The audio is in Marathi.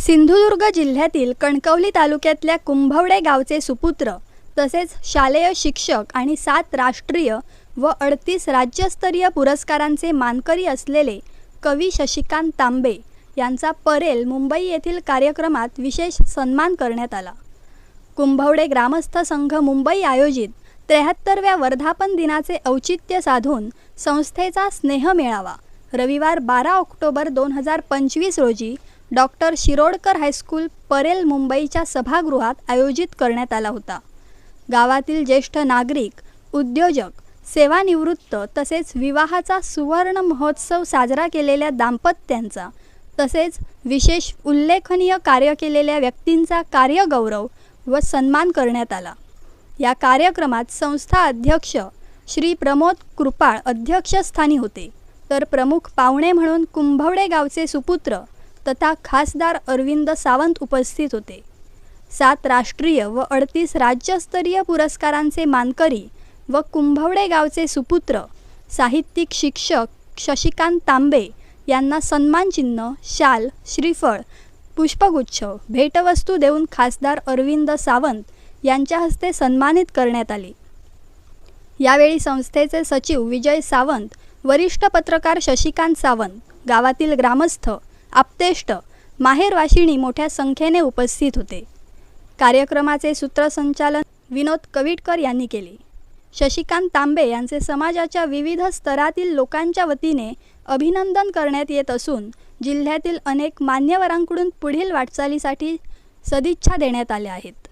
सिंधुदुर्ग जिल्ह्यातील कणकवली तालुक्यातल्या कुंभवडे गावचे सुपुत्र तसेच शालेय शिक्षक आणि सात राष्ट्रीय व अडतीस राज्यस्तरीय पुरस्कारांचे मानकरी असलेले कवी शशिकांत तांबे यांचा परेल मुंबई येथील कार्यक्रमात विशेष सन्मान करण्यात आला. कुंभवडे ग्रामस्थ संघ मुंबई आयोजित त्र्याहत्तरव्या वर्धापन दिनाचे औचित्य साधून संस्थेचा स्नेह मिळावा रविवार बारा ऑक्टोबर दोन हजार पंचवीस रोजी डॉक्टर शिरोडकर हायस्कूल परेल मुंबईच्या सभागृहात आयोजित करण्यात आला होता. गावातील ज्येष्ठ नागरिक उद्योजक सेवानिवृत्त तसेच विवाहाचा सुवर्ण महोत्सव साजरा केलेल्या दाम्पत्यांचा तसेच विशेष उल्लेखनीय कार्य केलेल्या व्यक्तींचा कार्यगौरव व सन्मान करण्यात आला. या कार्यक्रमात संस्था अध्यक्ष श्री प्रमोद कृपाळ अध्यक्षस्थानी होते. तर प्रमुख पाहुणे म्हणून कुंभवडे गावचे सुपुत्र तथा खासदार अरविंद सावंत उपस्थित होते. सात राष्ट्रीय व अडतीस राज्यस्तरीय पुरस्कारांचे मानकरी व कुंभवडे गावचे सुपुत्र साहित्यिक शिक्षक शशिकांत तांबे यांना सन्मानचिन्ह शाल श्रीफळ पुष्पगुच्छ भेटवस्तू देऊन खासदार अरविंद सावंत यांच्या हस्ते सन्मानित करण्यात आले. यावेळी संस्थेचे सचिव विजय सावंत वरिष्ठ पत्रकार शशिकांत सावंत गावातील ग्रामस्थ आप्तेष्ट माहेरवाशिणी मोठ्या संख्येने उपस्थित होते. कार्यक्रमाचे सूत्रसंचालन विनोद कविटकर यांनी केले. शशिकांत तांबे यांचे समाजाच्या विविध स्तरातील लोकांच्या वतीने अभिनंदन करण्यात येत असून जिल्ह्यातील अनेक मान्यवरांकडून पुढील वाटचालीसाठी सदिच्छा देण्यात आल्या आहेत.